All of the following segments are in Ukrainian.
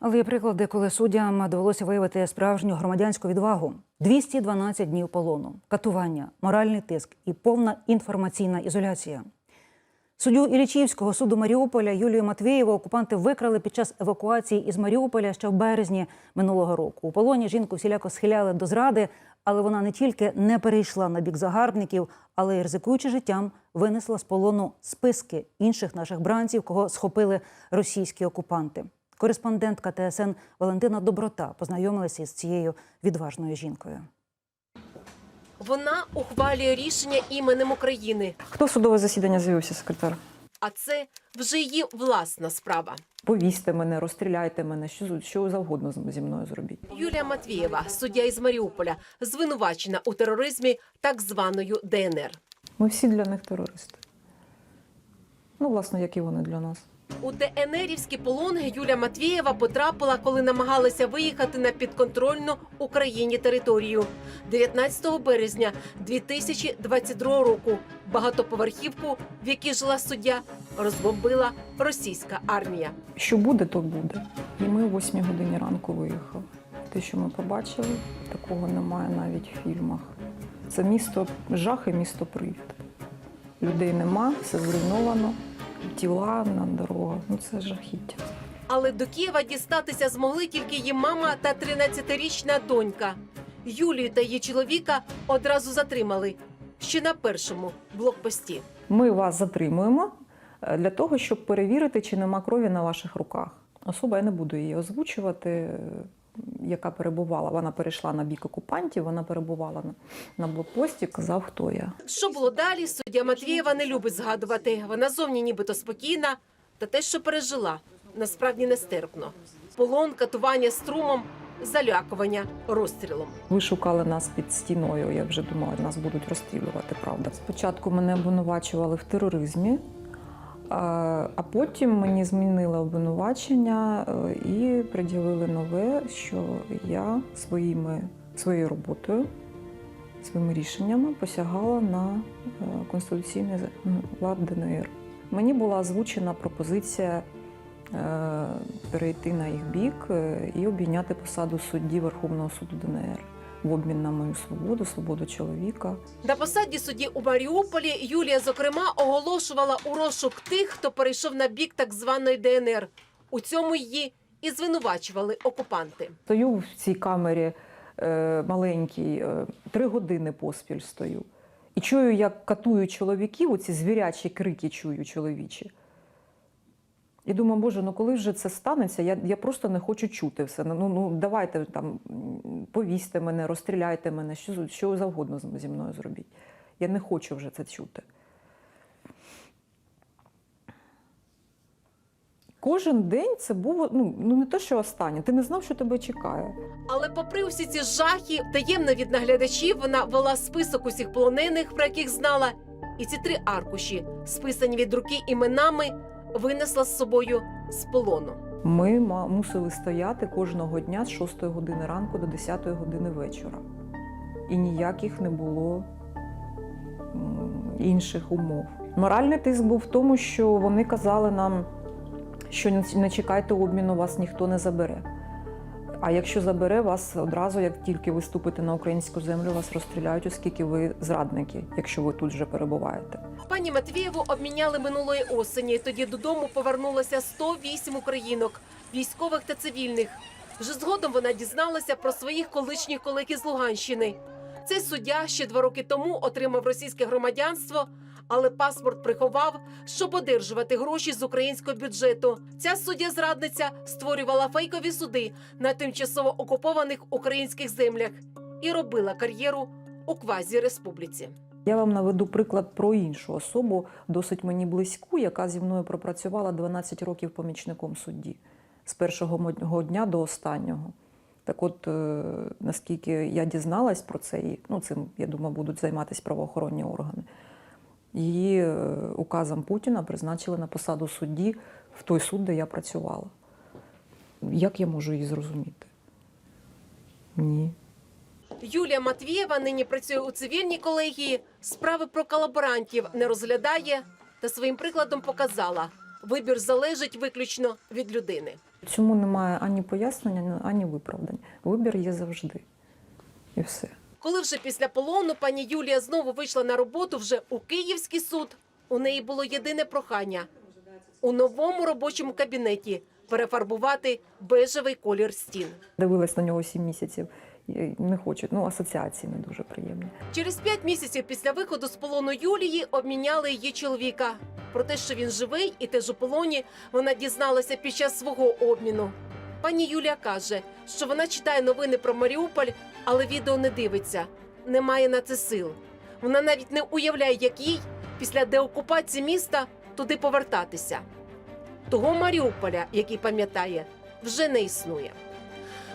Але є приклади, коли суддям довелося виявити справжню громадянську відвагу: 212 днів полону, катування, моральний тиск і повна інформаційна ізоляція. Суддю Ілічівського суду Маріуполя Юлію Матвієву окупанти викрали під час евакуації із Маріуполя ще в березні минулого року. У полоні жінку всіляко схиляли до зради, але вона не тільки не перейшла на бік загарбників, але й ризикуючи життям, винесла з полону списки інших наших бранців, кого схопили російські окупанти. Кореспондентка ТСН Валентина Доброта познайомилася із цією відважною жінкою. Вона ухвалює рішення іменем України, Хто в судове засідання з'явився, секретар? а це вже її власна справа. Повісьте мене, розстріляйте мене, що, що завгодно зі мною зробіть. Юлія Матвієва, суддя із Маріуполя, звинувачена у тероризмі так званою ДНР. Ми всі для них терористи. Ну, власне, як і вони для нас. У ДНРівський полон Юлія Матвієва потрапила, коли намагалася виїхати на підконтрольну Україні територію. 19 березня 2022 року багатоповерхівку, в якій жила суддя, розбомбила російська армія. Що буде, то буде. І ми о 8 годині ранку виїхали. Те, що ми побачили, такого немає навіть в фільмах. Це місто жах і місто привід. Людей нема, все зруйновано, тіла на дорогах. Ну це жахіття. Але до Києва дістатися змогли тільки її мама та 13-річна донька. Юлію та її чоловіка одразу затримали ще на першому блокпості. Ми вас затримуємо е, для того, щоб перевірити, чи нема крові на ваших руках. Особа я не буду її озвучувати, е, яка перебувала. Вона перейшла на бік окупантів, вона перебувала на, на блокпості. Казав, хто я. Що було далі? Суддя Матвієва не любить згадувати. Вона зовні нібито спокійна, та те, що пережила, насправді нестерпно. Полон, катування струмом, залякування розстрілом. Ви шукали нас під стіною. Я вже думала, нас будуть розстрілювати. Правда, спочатку мене обвинувачували в тероризмі. А потім мені змінили обвинувачення е, і приділили нове, що я своїми, своєю роботою, своїми рішеннями посягала на е, конституційний лад ДНР. Мені була озвучена пропозиція е, перейти на їх бік і обійняти посаду судді Верховного суду ДНР в обмін на мою свободу, свободу чоловіка. На посаді судді у Маріуполі Юлія, зокрема, оголошувала у розшук тих, хто перейшов на бік так званої ДНР. У цьому її і звинувачували окупанти. Стою в цій камері е, маленькій, е, три години поспіль стою. І чую, як катують чоловіків, оці звірячі крики чую чоловічі. І думаю, боже, ну коли вже це станеться, я, я просто не хочу чути все. Ну, ну давайте там повісьте мене, розстріляйте мене, що, що завгодно зі мною зробіть. Я не хочу вже це чути. Кожен день це було ну, ну не те, що останнє. Ти не знав, що тебе чекає. Але попри всі ці жахи, таємно від наглядачів вона вела список усіх полонених, про яких знала, і ці три аркуші, списані від руки іменами, винесла з собою з полону. Ми мусили стояти кожного дня з 6 години ранку до 10 години вечора. І ніяких не було інших умов. Моральний тиск був в тому, що вони казали нам, що не чекайте обміну, вас ніхто не забере. А якщо забере вас одразу, як тільки ви ступите на українську землю, вас розстріляють, оскільки ви зрадники, якщо ви тут вже перебуваєте. Пані Матвієву обміняли минулої осені. Тоді додому повернулося 108 українок, військових та цивільних. Вже згодом вона дізналася про своїх колишніх колег із Луганщини. Цей суддя ще два роки тому отримав російське громадянство, але паспорт приховав, щоб одержувати гроші з українського бюджету. Ця суддя зрадниця створювала фейкові суди на тимчасово окупованих українських землях і робила кар'єру у квазі-республіці. Я вам наведу приклад про іншу особу, досить мені близьку, яка зі мною пропрацювала 12 років помічником судді з першого мого дня до останнього. Так от, е, наскільки я дізналась про це, і ну, цим, я думаю, будуть займатися правоохоронні органи. Її е, указом Путіна призначили на посаду судді в той суд, де я працювала. Як я можу її зрозуміти? Ні. Юлія Матвієва нині працює у цивільній колегії, справи про колаборантів не розглядає та своїм прикладом показала: вибір залежить виключно від людини. Цьому немає ані пояснення, ані виправдань. Вибір є завжди. І все. Коли вже після полону пані Юлія знову вийшла на роботу вже у Київський суд, у неї було єдине прохання у новому робочому кабінеті перефарбувати бежевий колір стін. Дивилась на нього сім місяців. Не хочуть. Ну, асоціації не дуже приємні. Через п'ять місяців після виходу з полону Юлії обміняли її чоловіка. Про те, що він живий і теж у полоні, вона дізналася під час свого обміну. Пані Юлія каже, що вона читає новини про Маріуполь, але відео не дивиться. Немає на це сил. Вона навіть не уявляє, як їй після деокупації міста туди повертатися. Того Маріуполя, який пам'ятає, вже не існує.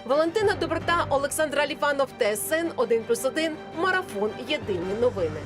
Валентина Доброта, Олександр Аліфанов, ТСН 1+,1, Марафон. Єдині новини.